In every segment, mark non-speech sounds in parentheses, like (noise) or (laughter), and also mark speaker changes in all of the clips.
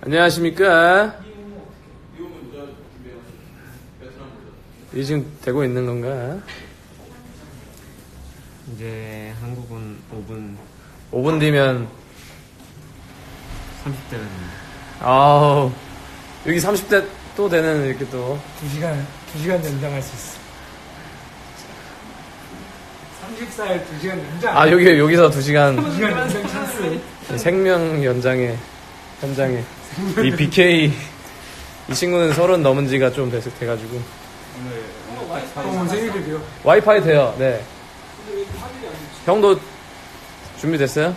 Speaker 1: 안녕하십니까? 이 지금 되고 있는 건가?
Speaker 2: 이제 한국은 5분
Speaker 1: 5분 뒤면
Speaker 2: 30대가
Speaker 1: 아우 여기 30대 또 되는 이렇게 또
Speaker 3: 2시간, 2시간 연장할 수 있어. 30살 2시간 연장.
Speaker 1: 아 여기 여기서 2 시간
Speaker 3: 2시간 연장 찬스.
Speaker 1: 생명 연장에 현장에 이 BK 이 친구는 서른 넘은 지가 좀 돼서 돼가지고
Speaker 3: 어, 생일이래요.
Speaker 1: 와이파이 돼요. 네. 형도 준비됐어요?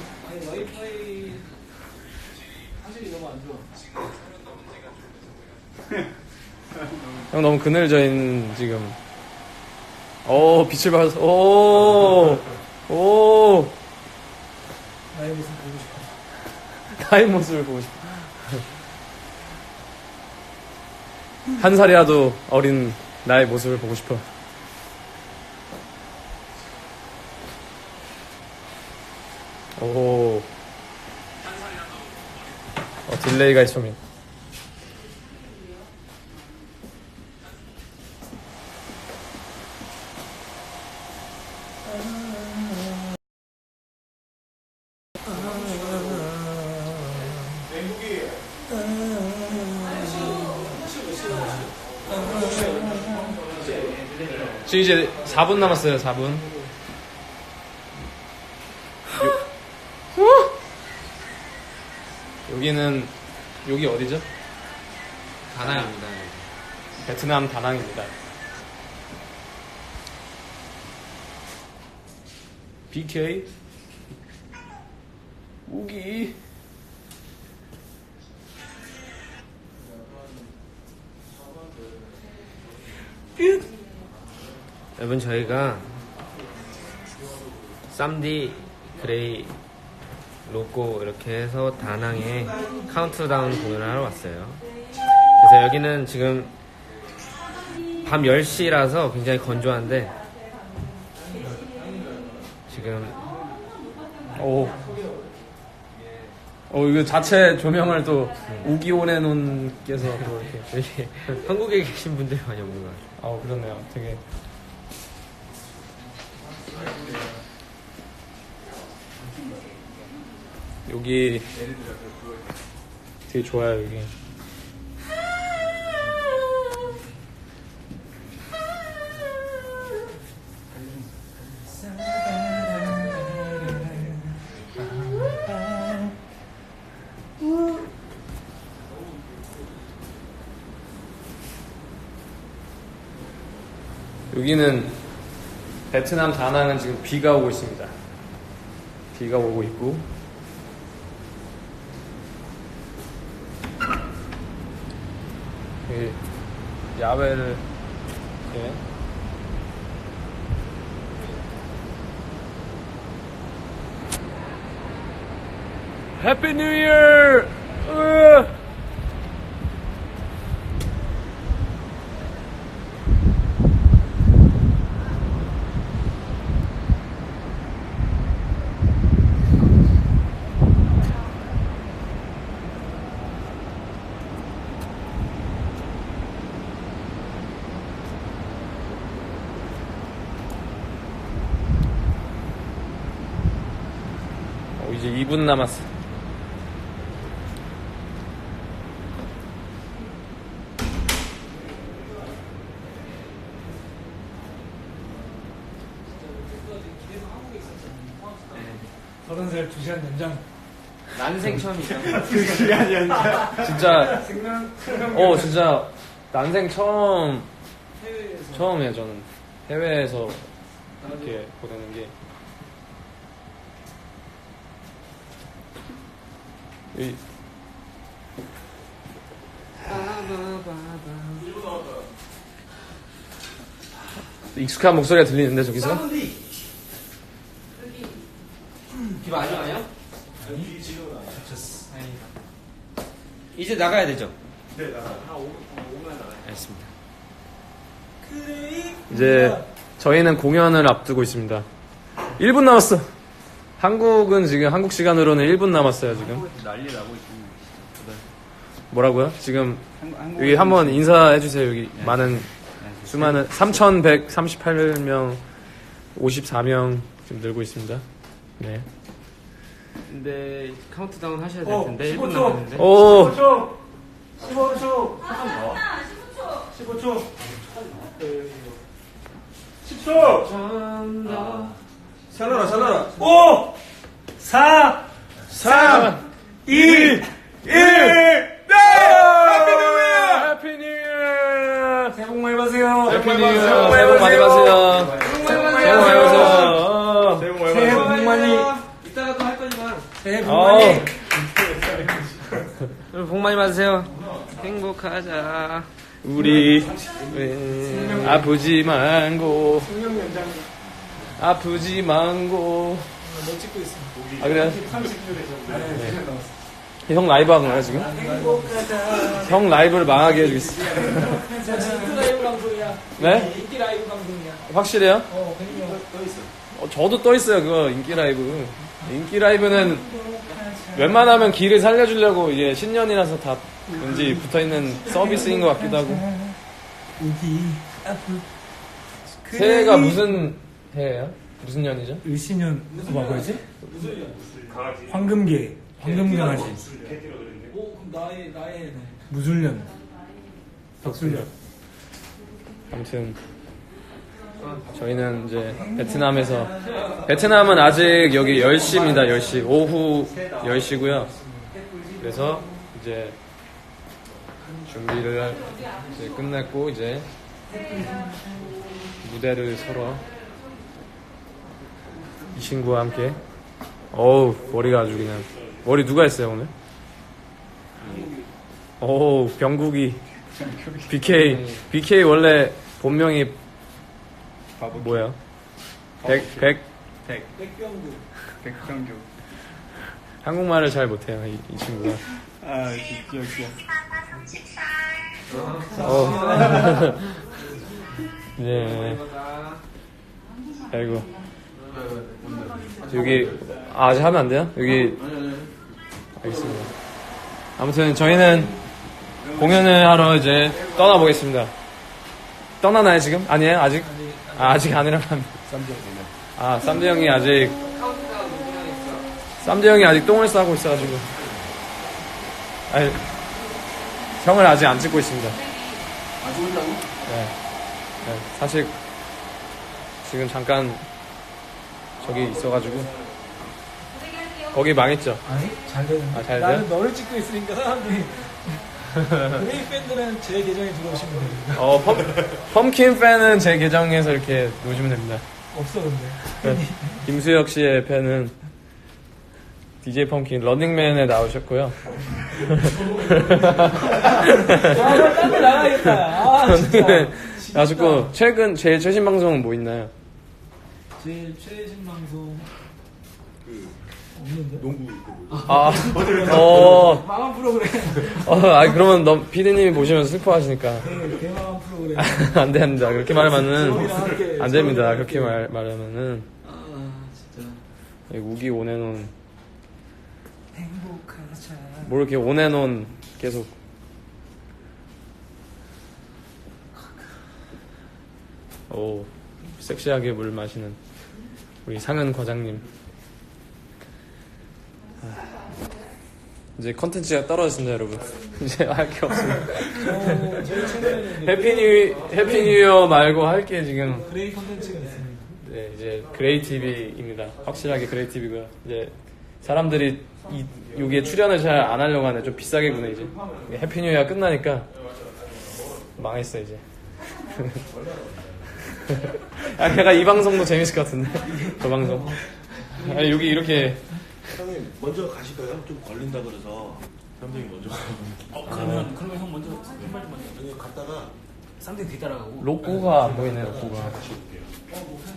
Speaker 1: 형 너무 그늘져 있는 지금. 오 빛을 받아서 오 오.
Speaker 3: 나의 모습 보고 싶어.
Speaker 1: 나의 모습을 보고 싶어. 한 살이라도 어린 나의 모습을 보고 싶어. 오. 어, 딜레이가 있으면. 지금 이제 4분 남았어요, 4분. 여기는, 여기 어디죠?
Speaker 2: 다나입니다.
Speaker 1: 베트남 다낭입니다. BK 우기
Speaker 2: 여러분 저희가 쌈디 그레이 로고 이렇게 해서 다낭에 카운트다운 공연을 하러 왔어요. 그래서 여기는 지금 밤 10시라서 굉장히 건조한데 지금
Speaker 1: 오. 어 이거 자체 조명을 또 우기온에논께서 또 이렇게 (laughs)
Speaker 2: 한국에 계신 분들이 많이 오는 것 같아요.
Speaker 1: 아 그렇네요. 되게 여기 되게 좋아요 여기. 여기는 베트남 다낭은 지금 비가 오고 있습니다. 비가 오고 있고 야외를 이렇게 해피 뉴 이어! 어, 이제 2분 남았어.
Speaker 3: 서른 살 2시간 연장.
Speaker 2: 난생 처음이죠. (laughs)
Speaker 1: 진짜
Speaker 3: 생명,
Speaker 1: 어 진짜 난생 처음
Speaker 3: 해외에서.
Speaker 1: 처음이에요 저는 해외에서 이렇게 보내는 게 이, 익숙한 목소리가 들리는데 저기서?
Speaker 2: 이제 나가야 되죠? 네, 나가요. 한 5분 나가요. 알겠습니다.
Speaker 1: 이제 저희는 공연을 앞두고 있습니다 1분 남았어 한국은 지금 한국 시간으로는 1분 남았어요 지금
Speaker 2: 난리 나고 있습니다.
Speaker 1: 뭐라고요? 지금 여기 한번 인사해 주세요. 여기 많은 수많은 3,138명 54명 지금 늘고 있습니다. 네.
Speaker 2: 근데 카운트다운 하셔야 될
Speaker 3: 어,
Speaker 2: 텐데 1분
Speaker 3: 15초.
Speaker 2: 남았는데.
Speaker 1: 오
Speaker 3: 15초. 15초. 한번 더. 15초. 10초.
Speaker 4: 살려라 살려라
Speaker 3: 5, 4, 3, 2, 1.
Speaker 1: 해피 뉴 이어!
Speaker 3: 새해 복 많이 받으세요.
Speaker 1: 해피 뉴 이어! 새해 복 많이 받으세요. 새해 복 많이 받으세요.
Speaker 4: 새해 복 많이
Speaker 3: 새해
Speaker 4: 받으세요
Speaker 3: 복 많이.
Speaker 2: 이따가 또 할 거지만.
Speaker 3: 새해 복
Speaker 1: 어.
Speaker 3: 많이.
Speaker 2: 여러분 복 많이 받으세요. 행복하자.
Speaker 1: 우리 네, 아프지 말고. 아프지 말고
Speaker 3: 너 찍고 있어.
Speaker 1: 아 그래요?
Speaker 3: 30초 네.
Speaker 1: 형 라이브 하는 거야 지금? 형 라이브를 망하게 해주겠어
Speaker 3: 인기 라이브 방송이야.
Speaker 1: 네?
Speaker 3: 인기 라이브 방송이야.
Speaker 1: 확실해요?
Speaker 3: 어, 그럼요. 또 있어.
Speaker 1: 어, 저도 떠 있어요 그거 인기 라이브 인기 라이브는 웬만하면 길을 살려주려고 이게 신년이라서 다 왠지 붙어 있는 서비스인 것 같기도 하고. 새해가 무슨 해예요? 무슨 년이죠?
Speaker 3: 을신년 뭐 뭐지? 황금계 황금 강아지. 오 그럼 나의 나의 무술년. 덕술년.
Speaker 1: 아무튼 저희는 이제 베트남에서 베트남은 아직 여기 10시입니다 10시. 오후 10시고요. 그래서 이제 준비를 이제 끝냈고 이제 무대를 서러 이 친구와 함께. 어우 머리가 아주 그냥. 머리 누가 했어요 오늘? 어우 병국이. BK BK 원래 본명이 뭐야? 백, 백.
Speaker 3: 백병구
Speaker 4: 백성규
Speaker 1: 한국말을 잘 못해요 이, 이 친구가.
Speaker 4: 아 귀여워 귀여워
Speaker 1: 어. (laughs) 네. 아이고 여기 아, 아직 하면 안 돼요? 여기. 알겠습니다. 아무튼 저희는 공연을 하러 이제 떠나보겠습니다. 떠나나요 지금? 아니에요 아직? 아, 아직 안 일어납니다 아 쌈대 형이 아직. 쌈대 형이 아직 똥을 싸고 있어가지고. 아니 형을 아직 안 찍고 있습니다. 네. 네, 사실 지금 잠깐 저기 있어가지고 거기 망했죠.
Speaker 3: 아니 잘 되는
Speaker 1: 아, 잘
Speaker 3: 나는
Speaker 1: 돼요?
Speaker 3: 너를 찍고 있으니까 사람들이 (laughs) 브레이 팬들은 제 계정에 들어오시면 됩니다
Speaker 1: 어 펌, 펌킨 팬은 제 계정에서 이렇게 놓으시면 됩니다.
Speaker 3: 없어 근데
Speaker 1: 네, 김수혁 씨의 팬은 DJ 펌킨 런닝맨에 나오셨고요.
Speaker 3: 아, 딴데 나가야겠다 아 (laughs) 진짜
Speaker 1: 런닝맨 나오셨고 최근 제일 최신 방송은 뭐 있나요?
Speaker 3: 제일 최신 방송 없는데?
Speaker 1: 아, 어,
Speaker 3: 망한 프로그램.
Speaker 1: 어, 아 그러면 너 피디님이 보시면 슬퍼하시니까.
Speaker 3: 네, 대망한 프로그램. (laughs)
Speaker 1: 안 됩니다. 그렇게 말하면은 안 됩니다. 그렇게. 말 말하면은.
Speaker 3: 아 진짜.
Speaker 1: 우기 온앤온.
Speaker 3: 행복하자.
Speaker 1: 뭐 이렇게 온앤온 계속. 오 섹시하게 물 마시는 우리 상은 과장님 아, 이제 컨텐츠가 떨어졌습니다 여러분 (laughs) 이제 할 게 없습니다
Speaker 3: 어, 저희 채널에는
Speaker 1: 해피 뉴 해피 뉴 이어 말고 할 게 지금
Speaker 3: 그레이 컨텐츠가 있습니다
Speaker 1: 네, 이제 그레이 TV입니다. 확실하게 그레이 TV고요. 이제 사람들이 이 여기에 출연을 잘 안 하려고 하네. 좀 비싸게 구네 이제. 해피 뉴 이어 끝나니까 망했어 이제. (laughs) 아, 걔가 이 방송도 재밌을 것 같은데. 저 방송. 아니, 여기 이렇게
Speaker 5: 형님 먼저 가실까요? 좀 걸린다 그래서 형님이 먼저 가요.
Speaker 3: 어 그러면 그러면 형 먼저 신발 좀 먼저
Speaker 5: 형님 갔다가
Speaker 3: 쌍둥이 뒤따라가고
Speaker 1: 로고가 안 보이네 로고가.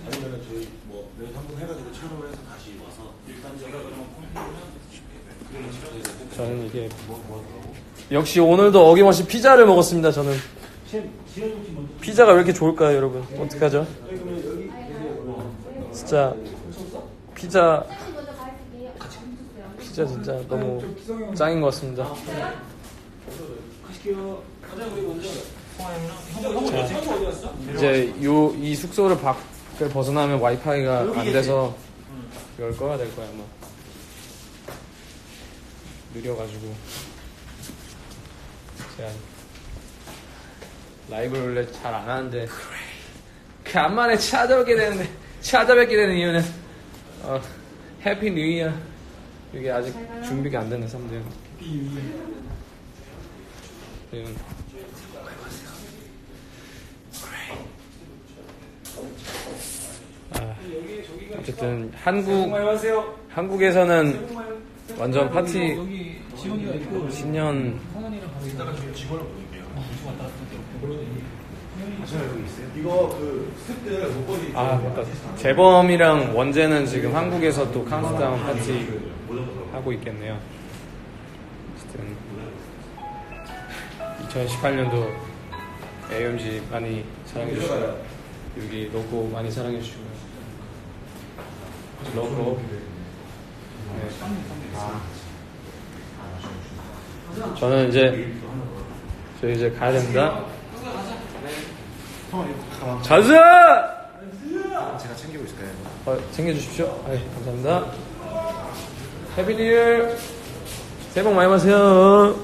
Speaker 5: 아니면 저희 뭐 내일 한번 해가지고 촬영을 해서 다시 와서 일단 제가 그러면
Speaker 1: 저는 이게 역시 오늘도 어김없이 피자를 먹었습니다. 저는 피자가 왜 이렇게 좋을까요, 여러분? 어떡하죠? 진짜 피자 피자 진짜 너무 짱인 것 같습니다.
Speaker 3: 어디 갔어?
Speaker 1: 이제 요 이 숙소를 밖을 벗어나면 와이파이가 안 돼서 이걸 꺼야 될 거야 아마 느려가지고 제가 라이브를 원래 잘 안 하는데. 간만에 찾아뵙게 되는데 찾아뵙게 되는 이유는 어, 해피 뉴 이어 이게 아직 준비가 안 되는 사람들 음. 아, 어쨌든 한국. 한국에서는 완전 파티 신년
Speaker 5: 이거 그 스텝들 목걸이
Speaker 1: 아 맞다 재범이랑 원재는 지금 한국에서 또 카운트다운 파티 하고 있겠네요. 어쨌든 2018년도 AMG 많이 사랑해 주시고요. 여기 로고 많이 사랑해 주시고요. 로고 네. 저는 이제 저 이제 가야 됩니다. 가자!
Speaker 5: 제가 챙기고 있을까요?
Speaker 1: 어, 챙겨주십시오. 네, 감사합니다. 해피 뉴 이어! 새해 복 많이 받으세요.